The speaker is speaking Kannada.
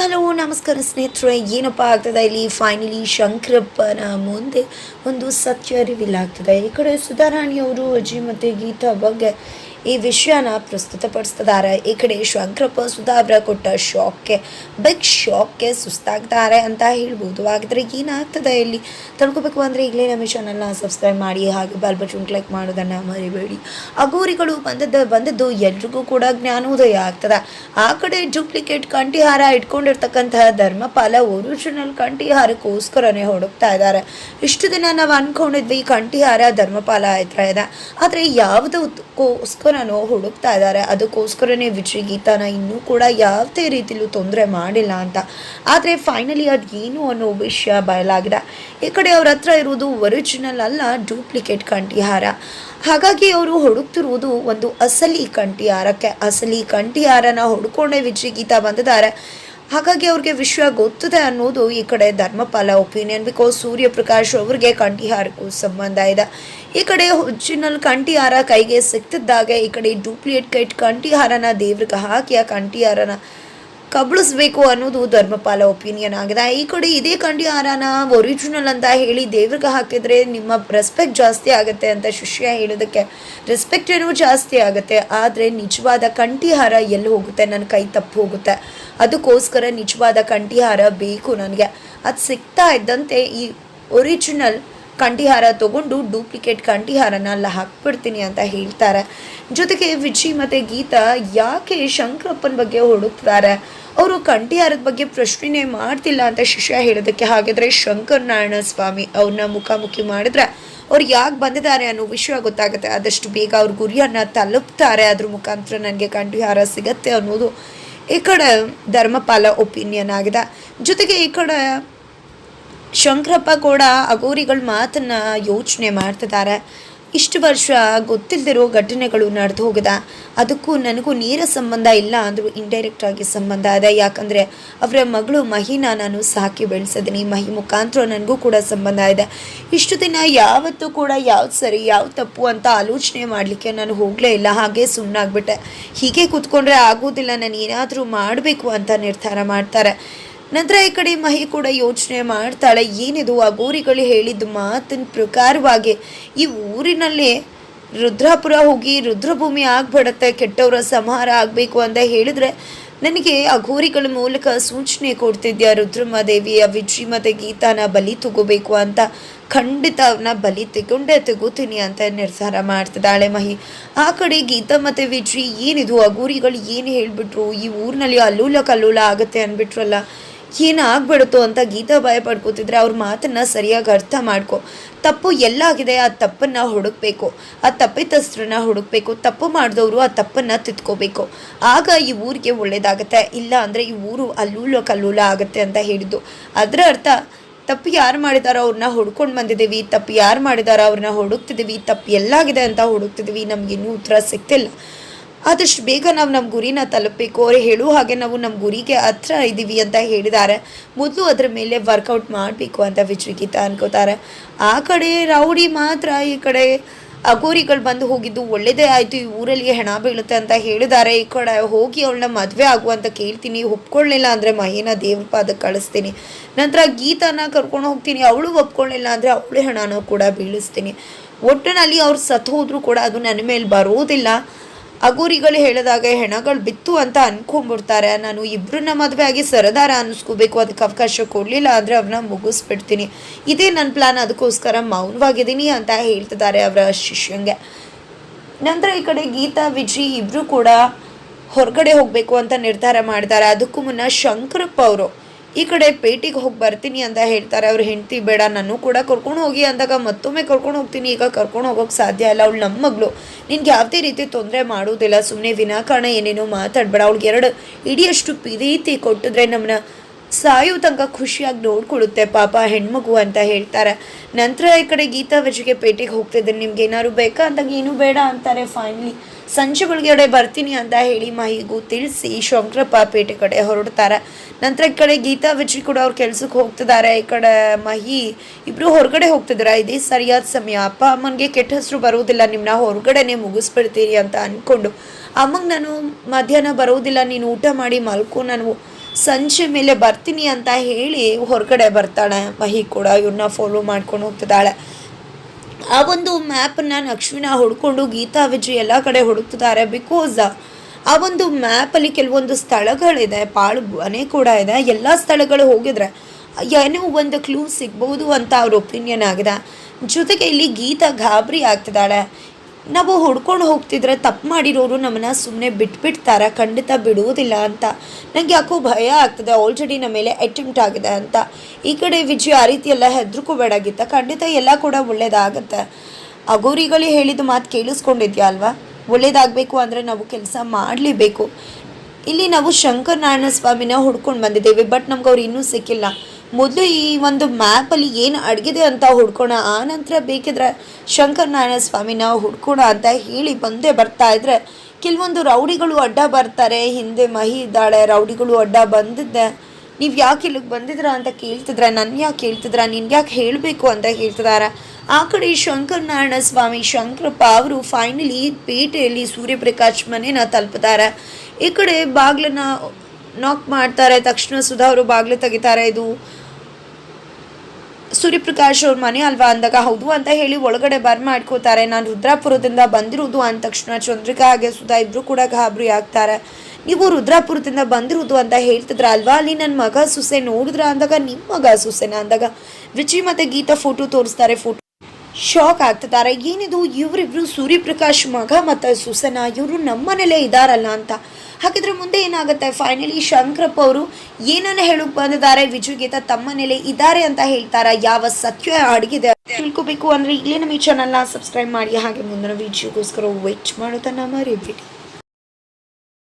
ಹಲೋ, ನಮಸ್ಕಾರ ಸ್ನೇಹಿತರೆ. ಏನಪ್ಪ ಆಗ್ತದೆ ಇಲ್ಲಿ? ಫೈನಲಿ ಶಂಕರಪ್ಪನ ಮುಂದೆ ಒಂದು ಸತ್ಯ ರಿವೀಲ್ ಆಗ್ತದೆ. ಈ ಕಡೆ ಸುಧಾರಾಣಿಯವರು ಅಜಿ ಮತ್ತು ಗೀತಾ ಬಗ್ಗೆ ಈ ವಿಷಯನ ಪ್ರಸ್ತುತಪಡಿಸ್ತಿದ್ದಾರೆ. ಈ ಕಡೆ ಶಂಕರಪ್ಪ ಸುಧಾಬ್ರ ಕೊಟ್ಟ ಶಾಕ್ಗೆ, ಬಿಗ್ ಶಾಕ್ಗೆ ಸುಸ್ತಾಗ್ತಾರೆ ಅಂತ ಹೇಳ್ಬೋದು. ಹಾಗಿದ್ರೆ ಏನಾಗ್ತದೆ ಇಲ್ಲಿ? ತಿಳ್ಕೊಬೇಕು ಅಂದರೆ ಈಗಲೇ ನಮ್ಮ ಚಾನಲ್ನ ಸಬ್ಸ್ಕ್ರೈಬ್ ಮಾಡಿ, ಹಾಗೆ ಬೆಲ್ ಬಟನ್ ಕ್ಲಿಕ್ ಮಾಡೋದನ್ನು ಮರಿಬೇಡಿ. ಅಗೋರಿಗಳು ಬಂದದ್ದು ಬಂದದ್ದು ಎಲ್ರಿಗೂ ಕೂಡ ಜ್ಞಾನೋದಯ ಆಗ್ತದೆ. ಆ ಕಡೆ ಡೂಪ್ಲಿಕೇಟ್ ಕಂಠಿಹಾರ ಇಟ್ಕೊಂಡಿರ್ತಕ್ಕಂತಹ ಧರ್ಮಪಾಲ ಒರಿಜಿನಲ್ ಕಂಠಿಹಾರಕ್ಕೋಸ್ಕರನೇ ಹುಡುಕ್ತಾ ಇದ್ದಾರೆ. ಇಷ್ಟು ದಿನ ನಾವು ಅನ್ಕೊಂಡಿದ್ವಿ ಕಂಠಿಹಾರ ಧರ್ಮಪಾಲ ಆಯ್ತಾ ಇದೆ. ಆದರೆ ಯಾವುದಕ್ಕೋಸ್ಕರನೋ ಹುಡುಕ್ತಾ ಇದ್ದಾರೆ. ಅದಕ್ಕೋಸ್ಕರನೇ ವಿಜಯ್ ಗೀತಾನ ಇನ್ನೂ ಕೂಡ ಯಾವುದೇ ರೀತಿಲೂ ತೊಂದರೆ ಮಾಡಿಲ್ಲ ಅಂತ. ಆದರೆ ಫೈನಲಿ ಅದು ಏನು ಅನ್ನೋ ವಿಷಯ ಬಯಲಾಗಿದೆ. ಈ ಕಡೆ ಅವ್ರ ಹತ್ರ ಇರುವುದು ಒರಿಜಿನಲ್ ಅಲ್ಲ ಡೂಪ್ಲಿಕೇಟ್ ಕಂಠಿಹಾರ. ಹಾಗಾಗಿ ಅವರು ಹುಡುಕ್ತಿರುವುದು ಒಂದು ಅಸಲಿ ಕಂಠಿಹಾರಕ್ಕೆ. ಅಸಲಿ ಕಂಠಿಹಾರನ ಹುಡ್ಕೊಂಡೇ ವಿಜಯ್ ಗೀತಾ ಬಂದಿದ್ದಾರೆ. ಹಾಗಾಗಿ ಅವ್ರಿಗೆ ವಿಷಯ ಗೊತ್ತಿದೆ ಅನ್ನೋದು ಈ ಕಡೆ ಧರ್ಮಪಾಲ ಒಪಿನಿಯನ್ ಬಿಕಾಸ್ ಸೂರ್ಯಪ್ರಕಾಶ್ ಅವ್ರಿಗೆ ಕಂಠಿಹಾರಕ್ಕೂ ಸಂಬಂಧ ಇದೆ. ಈ ಕಡೆ ಒರಿಜಿನಲ್ ಕಂಠಿಹಾರ ಕೈಗೆ ಸಿಕ್ತಿದ್ದಾಗ ಈ ಕಡೆ ಡೂಪ್ಲಿಕೇಟ್ ಕೈಟ್ ಕಂಠಿಹಾರನ ದೇವ್ರಿಗೆ ಹಾಕಿ ಆ ಕಂಠಿಹಾರನ ಕಬಳಿಸ್ಬೇಕು ಅನ್ನೋದು ಧರ್ಮಪಾಲ ಒಪಿನಿಯನ್ ಆಗಿದೆ. ಈ ಕಡೆ ಇದೇ ಕಂಠಿಹಾರನ ಒರಿಜಿನಲ್ ಅಂತ ಹೇಳಿ ದೇವ್ರಿಗೆ ಹಾಕಿದರೆ ನಿಮ್ಮ ರೆಸ್ಪೆಕ್ಟ್ ಜಾಸ್ತಿ ಆಗುತ್ತೆ ಅಂತ ಶಿಷ್ಯ ಹೇಳೋದಕ್ಕೆ ರೆಸ್ಪೆಕ್ಟ್ ಏನೋ ಜಾಸ್ತಿ ಆಗುತ್ತೆ. ಆದರೆ ನಿಜವಾದ ಕಂಠಿಹಾರ ಎಲ್ಲಿ ಹೋಗುತ್ತೆ? ನನ್ನ ಕೈ ತಪ್ಪು ಹೋಗುತ್ತೆ. ಅದಕ್ಕೋಸ್ಕರ ನಿಜವಾದ ಕಂಠಿಹಾರ ಬೇಕು ನನಗೆ. ಅದು ಸಿಗ್ತಾ ಇದ್ದಂತೆ ಈ ಒರಿಜಿನಲ್ ಕಂಠಿಹಾರ ತಗೊಂಡು ಡೂಪ್ಲಿಕೇಟ್ ಕಂಠಿಹಾರನ ಅಲ್ಲ ಹಾಕ್ಬಿಡ್ತೀನಿ ಅಂತ ಹೇಳ್ತಾರೆ. ಜೊತೆಗೆ ವಿಜಿ ಮತ್ತು ಗೀತಾ ಯಾಕೆ ಶಂಕರಪ್ಪನ ಬಗ್ಗೆ ಹುಡುಕ್ತಾರೆ ಅವರು ಕಂಠಿಹಾರದ ಬಗ್ಗೆ ಪ್ರಶ್ನೆ ಮಾಡ್ತಿಲ್ಲ ಅಂತ ಶಿಷ್ಯ ಹೇಳೋದಕ್ಕೆ ಹಾಗಿದ್ರೆ ಶಂಕರ್ ನಾರಾಯಣ ಸ್ವಾಮಿ ಅವ್ರನ್ನ ಮುಖಾಮುಖಿ ಮಾಡಿದ್ರೆ ಅವ್ರು ಯಾಕೆ ಬಂದಿದ್ದಾರೆ ಅನ್ನೋ ವಿಷಯ ಗೊತ್ತಾಗುತ್ತೆ. ಆದಷ್ಟು ಬೇಗ ಅವ್ರ ಗುರಿಯನ್ನು ತಲುಪ್ತಾರೆ. ಅದ್ರ ಮುಖಾಂತರ ನನಗೆ ಕಂಠಿಹಾರ ಸಿಗತ್ತೆ ಅನ್ನೋದು ಈ ಕಡೆ ಧರ್ಮಪಾಲ ಒಪಿನಿಯನ್ ಆಗಿದೆ. ಜೊತೆಗೆ ಈ ಕಡೆ ಶಂಕರಪ್ಪ ಕೂಡ ಅಗೋರಿಗಳ ಮಾತನ್ನ ಯೋಚನೆ ಮಾಡ್ತಿದ್ದಾರೆ. ಇಷ್ಟು ವರ್ಷ ಗೊತ್ತಿಲ್ಲದಿರೋ ಘಟನೆಗಳು ನಡೆದು ಹೋಗಿದೆ. ಅದಕ್ಕೂ ನನಗೂ ನೇರ ಸಂಬಂಧ ಇಲ್ಲ ಅಂದರೂ ಇಂಡೈರೆಕ್ಟ್ ಆಗಿ ಸಂಬಂಧ ಇದೆ. ಯಾಕಂದರೆ ಅವರ ಮಗಳು ಮಹಿನ ನಾನು ಸಾಕಿ ಬೆಳೆಸಿದ್ದೀನಿ. ಮಹಿ ಮುಖಾಂತರ ನನಗೂ ಕೂಡ ಸಂಬಂಧ ಇದೆ. ಇಷ್ಟು ದಿನ ಯಾವತ್ತೂ ಕೂಡ ಯಾವ್ದು ಸರಿ ಯಾವ ತಪ್ಪು ಅಂತ ಆಲೋಚನೆ ಮಾಡಲಿಕ್ಕೆ ನಾನು ಹೋಗಲೇ ಇಲ್ಲ. ಹಾಗೆ ಸುಮ್ಮನಾಗ್ಬಿಟ್ಟೆ ಹೀಗೆ ಕೂತ್ಕೊಂಡ್ರೆ ಆಗೋದಿಲ್ಲ. ನಾನು ಏನಾದರೂ ಮಾಡಬೇಕು ಅಂತ ನಿರ್ಧಾರ ಮಾಡ್ತಾರೆ. ನಂತರ ಈ ಕಡೆ ಮಹಿ ಕೂಡ ಯೋಚನೆ ಮಾಡ್ತಾಳೆ. ಏನಿದು? ಆ ಗೋರಿಗಳು ಹೇಳಿದ ಮಾತಿನ ಪ್ರಕಾರವಾಗಿ ಈ ಊರಿನಲ್ಲಿ ರುದ್ರಾಪುರ ಹೋಗಿ ರುದ್ರಭೂಮಿ ಆಗ್ಬಿಡತ್ತೆ, ಕೆಟ್ಟವರ ಸಂಹಾರ ಆಗಬೇಕು ಅಂತ ಹೇಳಿದ್ರೆ ನನಗೆ ಆ ಅಘೋರಿಗಳ ಮೂಲಕ ಸೂಚನೆ ಕೊಡ್ತಿದ್ಯಾ? ರುದ್ರಮ್ಮ ಆ ವಿಜಿ ಮತ್ತೆ ಗೀತಾನ ಬಲಿ ತಗೋಬೇಕು ಅಂತ ಖಂಡಿತ ಅವನ್ನ ಬಲಿ ತಗೊಂಡೇ ತಗೋತೀನಿ ಅಂತ ನಿರ್ಧಾರ ಮಾಡ್ತಿದ್ದಾಳೆ ಮಹಿ. ಆ ಕಡೆ ಗೀತಾ ಮತ್ತು ವಿಜಿ ಏನಿದು? ಆ ಅಘೋರಿಗಳು ಏನು ಹೇಳಿಬಿಟ್ರು? ಈ ಊರಿನಲ್ಲಿ ಅಲ್ಲೂಲ ಕಲ್ಲೂಲ ಆಗುತ್ತೆ ಅಂದ್ಬಿಟ್ರಲ್ಲ. ಏನಾಗ್ಬಿಡುತ್ತೋ ಅಂತ ಗೀತಾ ಭಯ ಪಡ್ಕೋತಿದ್ರೆ ಅವ್ರ ಮಾತನ್ನ ಸರಿಯಾಗಿ ಅರ್ಥ ಮಾಡ್ಕೊ. ತಪ್ಪು ಎಲ್ಲಾಗಿದೆ, ಆ ತಪ್ಪನ್ನ ಹುಡುಕ್ಬೇಕು. ಆ ತಪ್ಪಿತಸ್ಥರನ್ನ ಹುಡುಕ್ಬೇಕು. ತಪ್ಪು ಮಾಡಿದವರು ಆ ತಪ್ಪನ್ನ ತಿದ್ಕೋಬೇಕು. ಆಗ ಈ ಊರಿಗೆ ಒಳ್ಳೇದಾಗತ್ತೆ. ಇಲ್ಲ ಅಂದರೆ ಈ ಊರು ಅಲ್ಲೂಲ ಕಲ್ಲೂಲ ಆಗುತ್ತೆ ಅಂತ ಹೇಳಿದ್ದು. ಅದರ ಅರ್ಥ, ತಪ್ಪು ಯಾರು ಮಾಡಿದಾರೋ ಅವ್ರನ್ನ ಹುಡ್ಕೊಂಡು ಬಂದಿದ್ದೀವಿ. ತಪ್ಪು ಯಾರು ಮಾಡಿದಾರೋ ಅವ್ರನ್ನ ಹುಡುಕ್ತಿದ್ದೀವಿ. ತಪ್ಪು ಎಲ್ಲಾಗಿದೆ ಅಂತ ಹುಡುಕ್ತಿದ್ದೀವಿ. ಇನ್ನೂ ಉತ್ತರ ಸಿಗ್ತಿಲ್ಲ. ಆದಷ್ಟು ಬೇಗ ನಾವು ನಮ್ಮ ಗುರಿನ ತಲುಪಬೇಕು. ಅವ್ರು ಹೇಳುವ ಹಾಗೆ ನಾವು ನಮ್ಮ ಗುರಿಗೆ ಹತ್ರ ಇದ್ದೀವಿ ಅಂತ ಹೇಳಿದ್ದಾರೆ. ಮೊದಲು ಅದರ ಮೇಲೆ ವರ್ಕೌಟ್ ಮಾಡಬೇಕು ಅಂತ ವಿಜಯಗೀತ ಅನ್ಕೋತಾರೆ. ಆ ಕಡೆ ರೌಡಿ ಮಾತ್ರ ಈ ಕಡೆ ಅಗೋರಿಗಳು ಬಂದು ಹೋಗಿದ್ದು ಒಳ್ಳೆಯದೇ ಆಯಿತು. ಈ ಊರಲ್ಲಿ ಹೆಣ ಬೀಳುತ್ತೆ ಅಂತ ಹೇಳಿದ್ದಾರೆ. ಈ ಕಡೆ ಹೋಗಿ ಅವಳನ್ನ ಮದುವೆ ಆಗುವಂತ ಕೇಳ್ತೀನಿ. ಒಪ್ಕೊಳ್ಳಿಲ್ಲ ಅಂದರೆ ಮಹೇನ ದೇವ್ರ ಅದಕ್ಕೆ ಕಳಿಸ್ತೀನಿ. ನಂತರ ಗೀತಾನ ಕರ್ಕೊಂಡು ಹೋಗ್ತೀನಿ. ಅವಳು ಒಪ್ಕೊಳ್ಳಿಲ್ಲ ಅಂದರೆ ಅವಳು ಹೆಣನೂ ಕೂಡ ಬೀಳಿಸ್ತೀನಿ. ಒಟ್ಟಿನಲ್ಲಿ ಅವ್ರು ಸತ್ತು ಹೋದರೂ ಕೂಡ ಅದು ನನ್ನ ಮೇಲೆ ಬರೋದಿಲ್ಲ. ಅಗೋರಿಗಳು ಹೇಳಿದಾಗ ಹೆಣಗಳು ಬಿತ್ತು ಅಂತ ಅನ್ಕೊಂಡ್ಬಿಡ್ತಾರೆ. ನಾನು ಇಬ್ಬರನ್ನ ಮದುವೆ ಆಗಿ ಸರದಾರ ಅನ್ನಿಸ್ಕೋಬೇಕು. ಅದಕ್ಕೆ ಅವಕಾಶ ಕೊಡಲಿಲ್ಲ ಅಂದರೆ ಅವ್ರನ್ನ ಮುಗಿಸ್ಬಿಡ್ತೀನಿ. ಇದೇ ನನ್ನ ಪ್ಲಾನ್ ಅದಕ್ಕೋಸ್ಕರ ಮೌನವಾಗಿದ್ದೀನಿ ಅಂತ ಹೇಳ್ತಿದ್ದಾರೆ ಅವರ ಶಿಷ್ಯಂಗೆ. ನಂತರ ಈ ಕಡೆ ಗೀತಾ, ವಿಜಿ ಇಬ್ಬರು ಕೂಡ ಹೊರಗಡೆ ಹೋಗಬೇಕು ಅಂತ ನಿರ್ಧಾರ ಮಾಡಿದ್ದಾರೆ ಅದಕ್ಕೂ ಮುನ್ನ ಶಂಕರಪ್ಪ ಅವರು ಈ ಕಡೆ ಪೇಟಿಗೆ ಹೋಗಿ ಬರ್ತೀನಿ ಅಂತ ಹೇಳ್ತಾರೆ. ಅವ್ರ ಹೆಂಡತಿ ಬೇಡ ನಾನು ಕೂಡ ಕರ್ಕೊಂಡು ಹೋಗಿ ಅಂದಾಗ ಮತ್ತೊಮ್ಮೆ ಕರ್ಕೊಂಡು ಹೋಗ್ತೀನಿ. ಈಗ ಕರ್ಕೊಂಡು ಹೋಗೋಕೆ ಸಾಧ್ಯ ಇಲ್ಲ. ಅವಳು ನಮ್ಮ ಮಗಳು. ನಿನ್ಗೆ ಯಾವುದೇ ರೀತಿ ತೊಂದರೆ ಮಾಡೋದಿಲ್ಲ. ಸುಮ್ಮನೆ ವಿನಾಕಾರಣ ಏನೇನೋ ಮಾತಾಡಬೇಡ. ಅವ್ಳಿಗೆ ಎರಡು ಇಡಿಯಷ್ಟು ಪ್ರೀತಿ ಕೊಟ್ಟಿದ್ರೆ ನಮ್ಮನ್ನ ಸಾಯೋ ತನಕ ಖುಷಿಯಾಗಿ ನೋಡ್ಕೊಳ್ಳುತ್ತೆ ಪಾಪ ಹೆಣ್ಮಗು ಅಂತ ಹೇಳ್ತಾರೆ. ನಂತರ ಈ ಕಡೆ ಗೀತಾ ವಿಜಿಗೆ ಪೇಟೆಗೆ ಹೋಗ್ತಿದ್ರೆ ನಿಮ್ಗೆ ಏನಾದ್ರು ಬೇಕಾ? ಅಂದಾಗ, ಏನೂ ಬೇಡ ಅಂತಾರೆ ಫೈನಲಿ ಸಂಜೆ ಒಳಗಡೆ ಬರ್ತೀನಿ ಅಂತ ಹೇಳಿ ಮಹಿಗೂ ತಿಳಿಸಿ ಶಂಕರಪ್ಪ ಪೇಟೆ ಕಡೆ ಹೊರಡ್ತಾರೆ. ನಂತರ ಈ ಕಡೆ ಗೀತಾ ವಿಜಯ್ ಕೂಡ ಅವ್ರ ಕೆಲ್ಸಕ್ಕೆ ಹೋಗ್ತಿದ್ದಾರೆ. ಈ ಕಡೆ ಮಹಿ ಇಬ್ರು ಹೊರಗಡೆ ಹೋಗ್ತಿದ್ದಾರೆ? ಇದೇ ಸರಿಯಾದ ಸಮಯ. ಅಪ್ಪ ಅಮ್ಮನಿಗೆ ಕೆಟ್ಟ ಹೆಸರು ಬರೋದಿಲ್ಲ ನಿಮ್ಮನ್ನ ಹೊರಗಡೆನೆ ಮುಗಿಸ್ಬಿಡ್ತೀರಿ ಅಂತ ಅಂದ್ಕೊಂಡು ಅಮ್ಮಂಗೆ ನಾನು ಮಧ್ಯಾಹ್ನ ಬರೋದಿಲ್ಲ ನೀನು ಊಟ ಮಾಡಿ ಮಲ್ಕೊ ನಾನು. ಸಂಜೆ ಮೇಲೆ ಬರ್ತೀನಿ ಅಂತ ಹೇಳಿ ಹೊರಗಡೆ ಬರ್ತಾಳೆ ಮಹಿ ಕೂಡ. ಇವ್ರನ್ನ ಫಾಲೋ ಮಾಡ್ಕೊಂಡು ಹೋಗ್ತಿದ್ದಾಳೆ. ಆ ಒಂದು ಮ್ಯಾಪನ್ನು ಲಕ್ಷ್ಮಿನ ಹುಡ್ಕೊಂಡು ಗೀತಾ, ವಿಜಯ್ ಎಲ್ಲ ಕಡೆ ಹುಡುಕ್ತಿದ್ದಾರೆ. ಬಿಕಾಸ್ ಆ ಒಂದು ಮ್ಯಾಪಲ್ಲಿ ಕೆಲವೊಂದು ಸ್ಥಳಗಳಿದೆ ಪಾಳು ಮನೆ ಕೂಡ ಇದೆ. ಎಲ್ಲ ಸ್ಥಳಗಳು ಹೋಗಿದ್ರೆ ಏನೋ ಒಂದು ಕ್ಲೂ ಸಿಗ್ಬೋದು ಅಂತ ಅವ್ರ ಒಪಿನಿಯನ್ ಆಗಿದೆ. ಜೊತೆಗೆ ಇಲ್ಲಿ ಗೀತಾ ಗಾಬರಿ ಆಗ್ತಿದ್ದಾಳೆ. ನಾವು ಹೊಡ್ಕೊಂಡು ಹೋಗ್ತಿದ್ರೆ ತಪ್ಪು ಮಾಡಿರೋರು ನಮ್ಮನ್ನ ಸುಮ್ಮನೆ ಬಿಟ್ಬಿಡ್ತಾರೆ, ಖಂಡಿತ ಬಿಡುವುದಿಲ್ಲ ಅಂತ. ನನಗೆ ಯಾಕೋ ಭಯ ಆಗ್ತದೆ ಆಲ್ರೆಡಿ ನಮ್ಮ ಮೇಲೆ ಅಟೆಂಪ್ಟ್ ಆಗಿದೆ ಅಂತ. ಈ ಕಡೆ ವಿಜಯ್ ಆ ರೀತಿ ಎಲ್ಲ ಹೆದರ್ಕೋಬೇಡ ಗೀತಾ ಖಂಡಿತ ಎಲ್ಲ ಕೂಡ ಒಳ್ಳೇದಾಗತ್ತೆ. ಅಗೋರಿಗಳೇ ಹೇಳಿದ ಮಾತು ಕೇಳಿಸ್ಕೊಂಡಿದ್ಯಾ ಅಲ್ವಾ? ಒಳ್ಳೇದಾಗಬೇಕು ಅಂದರೆ ನಾವು ಕೆಲಸ ಮಾಡಲೇಬೇಕು. ಇಲ್ಲಿ ನಾವು ಶಂಕರನಾರಾಯಣ ಸ್ವಾಮಿನ ಹುಡ್ಕೊಂಡು ಬಂದಿದ್ದೇವೆ ಬಟ್ ನಮ್ಗೆ ಅವ್ರು ಇನ್ನೂ ಸಿಕ್ಕಿಲ್ಲ. ಮೊದಲು ಈ ಒಂದು ಮ್ಯಾಪಲ್ಲಿ ಏನು ಅಡಗಿದೆ ಅಂತ ಹುಡ್ಕೋಣ. ಆ ನಂತರ ಬೇಕಿದ್ರೆ ಶಂಕರನಾರಾಯಣ ಸ್ವಾಮಿನ ಹುಡ್ಕೋಣ ಅಂತ ಹೇಳಿ ಬಂದೇ ಬರ್ತಾ ಇದ್ರೆ ಕೆಲವೊಂದು ರೌಡಿಗಳು ಅಡ್ಡ ಬರ್ತಾರೆ. ಹಿಂದೆ ಮಹಿ ಇದ್ದಾಳೆ ರೌಡಿಗಳು ಅಡ್ಡ ಬಂದಿದ್ದೆ. ನೀವು ಯಾಕೆ ಇಲ್ಲಿಗೆ ಬಂದಿದ್ರ ಅಂತ ಕೇಳ್ತಿದ್ರೆ? ನನ್ನ ಯಾಕೆ ಕೇಳ್ತಿದ್ರ? ನಿನ್ಗೆ ಯಾಕೆ ಹೇಳಬೇಕು ಅಂತ ಹೇಳ್ತಿದ್ದಾರೆ ಆ ಕಡೆ ಶಂಕರನಾರಾಯಣ ಸ್ವಾಮಿ ಶಂಕರಪ್ಪ ಅವರು ಫೈನಲಿ ಪೇಟೆಯಲ್ಲಿ ಸೂರ್ಯಪ್ರಕಾಶ್ ಮನೆನ ತಲುಪುತ್ತಾರೆ. ಈ ಕಡೆ ಬಾಗ್ಲನ್ನ ನಾಕ್ ಮಾಡ್ತಾರೆ. ತಕ್ಷಣ ಸುಧಾ ಅವರು ಬಾಗ್ಲು ತೆಗಿತಾರೆ. ಇದು ಸೂರ್ಯಪ್ರಕಾಶ್ ಅವ್ರ ಮನೆ ಅಲ್ವಾ ಅಂದಾಗ, ಹೌದು ಅಂತ ಹೇಳಿ ಒಳಗಡೆ ಬರ್ ಮಾಡ್ಕೋತಾರೆ. ನಾನು ರುದ್ರಾಪುರದಿಂದ ಬಂದಿರೋದು ಅಂದ ತಕ್ಷಣ ಚಂದ್ರಿಕಾ ಹಾಗೆ ಸುಧಾ ಇಬ್ರು ಕೂಡ ಗಾಬರಿ ಆಗ್ತಾರೆ. ನೀವು ರುದ್ರಾಪುರದಿಂದ ಬಂದಿರೋದು ಅಂತ ಹೇಳ್ತಿದ್ರ ಅಲ್ವಾ? ಅಲ್ಲಿ ನನ್ನ ಮಗ ಸುಸೆ ನೋಡಿದ್ರ ಅಂದಾಗ ನಿಮ್ಮ ಮಗ ಸುಸೆನ ಅಂದಾಗ. ರುಚಿ ಮತ್ತೆ ಗೀತಾ ಫೋಟೋ ತೋರಿಸ್ತಾರೆ ಫೋಟೋ ಶಾಕ್ ಆಗ್ತಿದ್ದಾರೆ. ಏನಿದು? ಇವರಿಬ್ರು ಸೂರ್ಯಪ್ರಕಾಶ್ ಮಗ ಮತ್ತು ಸುಸನಾ, ಇವರು ನಮ್ಮನೇಲೇ ಇದಾರಲ್ಲ ಅಂತ. ಹಾಗಿದ್ರೆ ಮುಂದೆ ಏನಾಗುತ್ತೆ? ಫೈನಲಿ ಶಂಕರಪ್ಪ ಅವರು ಏನನ್ನ ಹೇಳಕ್ ಬಂದಿದ್ದಾರೆ. ವಿಜಯ್ ಗೀತಾ ತಮ್ಮನೇಲೆ ಇದ್ದಾರೆ ಅಂತ ಹೇಳ್ತಾರ. ಯಾವ ಸತ್ಯ ಅಡಗಿದೆ ತಿಳ್ಕೋಬೇಕು. ಅಂದ್ರೆ ಇಲ್ಲೇ ನಮ್ಮ ಈ ಚಾನಲ್ನ ಸಬ್ಸ್ಕ್ರೈಬ್ ಮಾಡಿ. ಹಾಗೆ ಮುಂದಿನ ವಿಡಿಯೋಗೋಸ್ಕರ ವೆಯ್ಟ್ ನಮ್ಮ ಮರಿಬೇಡಿ.